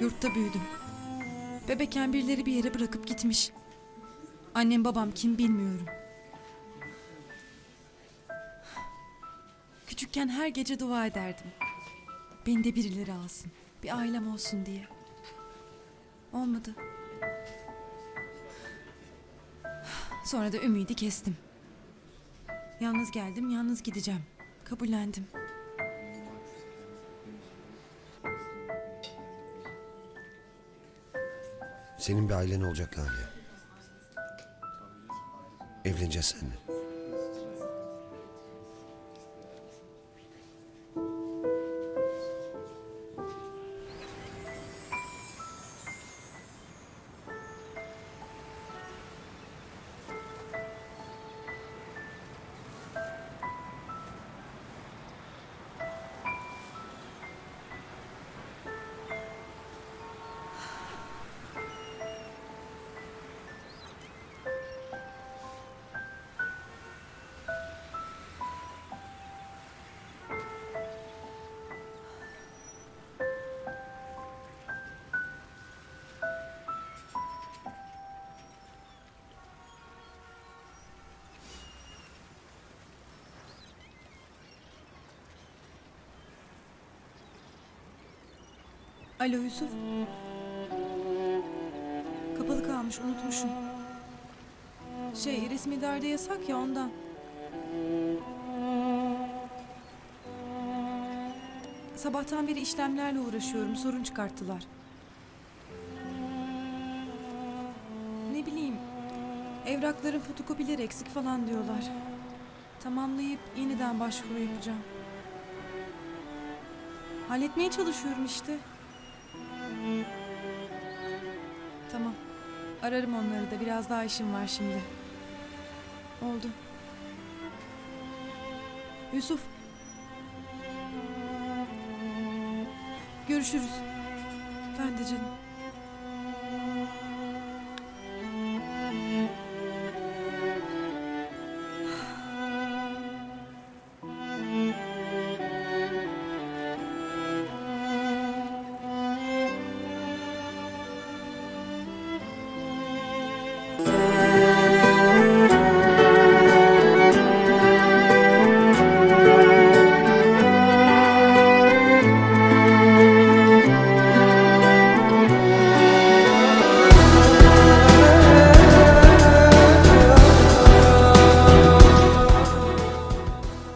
Yurtta büyüdüm. Bebekken birileri bir yere bırakıp gitmiş. Annem babam kim bilmiyorum. Küçükken her gece dua ederdim. Beni de birileri alsın. Bir ailem olsun diye. Olmadı. Sonra da ümidi kestim. Yalnız geldim, yalnız gideceğim. Kabullendim. Senin bir ailen olacak Lale. Evleneceğiz seninle. Alo Yusuf. Kapalı kalmış, unutmuşum. Şey, resmi derde yasak ya ondan. Sabahtan beri işlemlerle uğraşıyorum, sorun çıkarttılar. Ne bileyim, evrakların fotokopileri eksik falan diyorlar. Tamamlayıp yeniden başvuru yapacağım. Halletmeye çalışıyorum işte. Tamam. Ararım onları da. Biraz daha işim var şimdi. Oldu. Yusuf. Görüşürüz. Ben de canım.